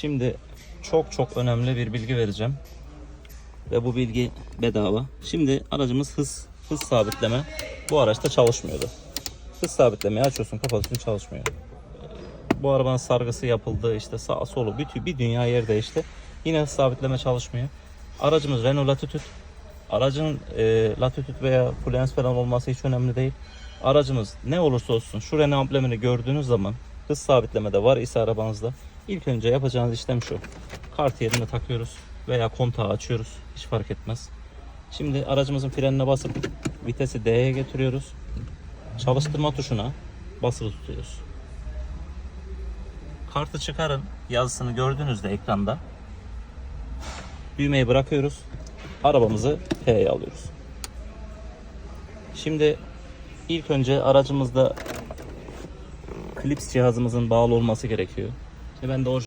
Şimdi çok çok önemli bir bilgi vereceğim. Ve bu bilgi bedava. Şimdi aracımız hız hız sabitleme bu araçta çalışmıyordu. Hız sabitlemeyi açıyorsun kapatıyorsun çalışmıyor. Bu arabanın sargısı yapıldı işte sağ solu bir, bir dünya yer değişti. Yine hız sabitleme çalışmıyor. Aracımız Renault Latitude. Aracın e, Latitude veya Fluence falan olması hiç önemli değil. Aracımız ne olursa olsun şu Renault amblemini gördüğünüz zaman hız sabitleme de var ise arabanızda ilk önce yapacağınız işlem şu. Kart yerine takıyoruz veya kontağı açıyoruz. Hiç fark etmez. Şimdi aracımızın frenine basıp vitesi D'ye getiriyoruz. Çalıştırma tuşuna basılı tutuyoruz. Kartı çıkarın yazısını gördüğünüzde ekranda düğmeyi bırakıyoruz. Arabamızı P'ye alıyoruz. Şimdi ilk önce aracımızda klips cihazımızın bağlı olması gerekiyor. Şimdi ben de orijinal